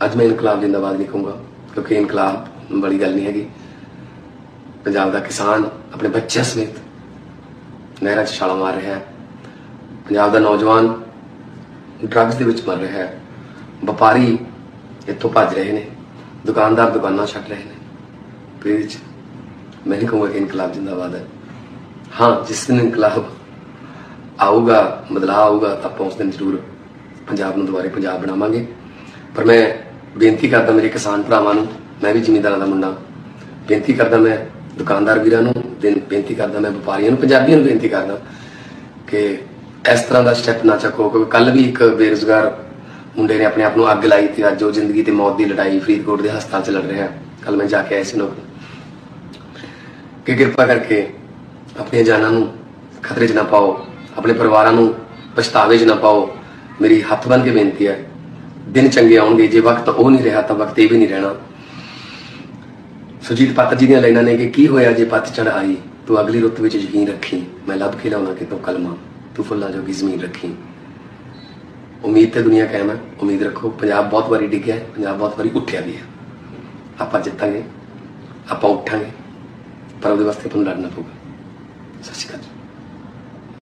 ਅੱਜ ਮੈਂ ਇਨਕਲਾਬ ਜਿੰਦਾਬਾਦ ਨਹੀਂ ਕਹੂੰਗਾ, ਕਿਉਂਕਿ ਇਨਕਲਾਬ ਬੜੀ ਗੱਲ ਨਹੀਂ ਹੈਗੀ। ਪੰਜਾਬ ਦਾ ਕਿਸਾਨ ਆਪਣੇ ਬੱਚਿਆਂ ਸਮੇਤ ਨਹਿਰਾਂ 'ਚ ਛਾਲਾਂ ਮਾਰ ਰਿਹਾ ਹੈ। ਪੰਜਾਬ ਦਾ ਨੌਜਵਾਨ ਡਰੱਗਸ ਦੇ ਵਿੱਚ ਮਰ ਰਿਹਾ ਹੈ। ਵਪਾਰੀ ਇੱਥੋਂ ਭੱਜ ਰਹੇ ਨੇ, ਦੁਕਾਨਦਾਰ ਦੁਕਾਨਾਂ ਛੱਡ ਰਹੇ ਨੇ। ਤੇ ਇਹਦੇ 'ਚ ਮੈਂ ਨਹੀਂ ਕਹੂੰਗਾ ਕਿ ਇਨਕਲਾਬ ਜਿੰਦਾਬਾਦ ਹੈ। ਹਾਂ, ਜਿਸ ਦਿਨ ਇਨਕਲਾਬ ਆਊਗਾ, ਬਦਲਾਅ ਆਊਗਾ, ਤਾਂ ਆਪਾਂ ਉਸ ਦਿਨ ਜ਼ਰੂਰ ਪੰਜਾਬ ਨੂੰ ਦੁਬਾਰੇ ਪੰਜਾਬ ਬਣਾਵਾਂਗੇ। ਪਰ ਮੈਂ ਬੇਨਤੀ ਕਰਦਾ ਮੇਰੇ ਕਿਸਾਨ ਭਰਾਵਾਂ ਨੂੰ, ਮੈਂ ਵੀ ਜ਼ਿਮੀਂਦਾਰਾਂ ਦਾ ਮੁੰਡਾ। ਬੇਨਤੀ ਕਰਦਾ ਮੈਂ ਦੁਕਾਨਦਾਰ ਵੀਰਾਂ ਨੂੰ ਬੇਨਤੀ ਕਰਦਾ ਮੈਂ ਵਪਾਰੀਆਂ ਨੂੰ, ਪੰਜਾਬੀਆਂ ਨੂੰ ਬੇਨਤੀ ਕਰਦਾ ਕਿ ਇਸ ਤਰ੍ਹਾਂ ਦਾ ਸਟੈਪ ਨਾ ਚੱਕੋ, ਕਿਉਂਕਿ ਕੱਲ ਵੀ ਇੱਕ ਬੇਰੁਜ਼ਗਾਰ ਮੁੰਡੇ ਨੇ ਆਪਣੇ ਆਪ ਨੂੰ ਅੱਗ ਲਾਈ ਤੇ ਅੱਜ ਉਹ ਜ਼ਿੰਦਗੀ ਤੇ ਮੌਤ ਦੀ ਲੜਾਈ ਫਰੀਦਕੋਟ ਦੇ ਹਸਪਤਾਲ 'ਚ ਲੜ ਰਿਹਾ। ਕੱਲ ਮੈਂ ਜਾ ਕੇ ਆਇਆ ਸੀ ਨੌਕਰੀ ਕਿ ਕਿਰਪਾ ਕਰਕੇ ਆਪਣੀਆਂ ਜਾਨਾਂ ਨੂੰ ਖਤਰੇ 'ਚ ਨਾ ਪਾਓ, ਆਪਣੇ ਪਰਿਵਾਰਾਂ ਨੂੰ ਪਛਤਾਵੇ 'ਚ ਨਾ ਪਾਓ। ਮੇਰੀ ਹੱਥ ਬੰਨ ਕੇ ਬੇਨਤੀ ਹੈ ਦਿਨ ਚੰਗੇ ਆਉਣਗੇ, ਜੇ ਵਕਤ ਉਹ ਨਹੀਂ ਰਿਹਾ ਤਾਂ ਵਕਤ ਇਹ ਵੀ ਨਹੀਂ ਰਹਿਣਾ। ਸੁਜੀਤ ਪਾਤਰ ਜੀ ਦੀਆਂ ਲਾਈਨਾਂ ਨੇ ਕਿ ਕੀ ਹੋਇਆ ਜੇ ਪੱਤ ਚੜ ਆਈ? ਤੂੰ ਅਗਲੀ ਰੁੱਤ ਵਿੱਚ ਯਕੀਨ ਰੱਖੀ। ਮੈਂ ਲੱਭ ਕੇ ਲਾਉਣਾ ਕਿ ਤੂੰ ਕਲਮਾ। ਤੂੰ ਫੁੱਲਾਂ ਜੋਗੀ ਜ਼ਮੀਨ ਰੱਖੀ। ਉਮੀਦ ਤੇ ਦੁਨੀਆ ਕਾਇਮ ਹੈ। ਉਮੀਦ ਰੱਖੋ, ਪੰਜਾਬ ਬਹੁਤ ਵਾਰੀ ਡਿੱਗਿਆ ਪੰਜਾਬ ਬਹੁਤ ਵਾਰੀ ਉੱਠਿਆ ਵੀ ਹੈ। ਆਪਾਂ ਜਿੱਤਾਂਗੇ, ਆਪਾਂ ਉੱਠਾਂਗੇ, ਪਰ ਉਹਦੇ ਵਾਸਤੇ ਤੁਹਾਨੂੰ ਲੜਨਾ ਪਊਗਾ। ਸਤਿ ਸ਼੍ਰੀ ਅਕਾਲ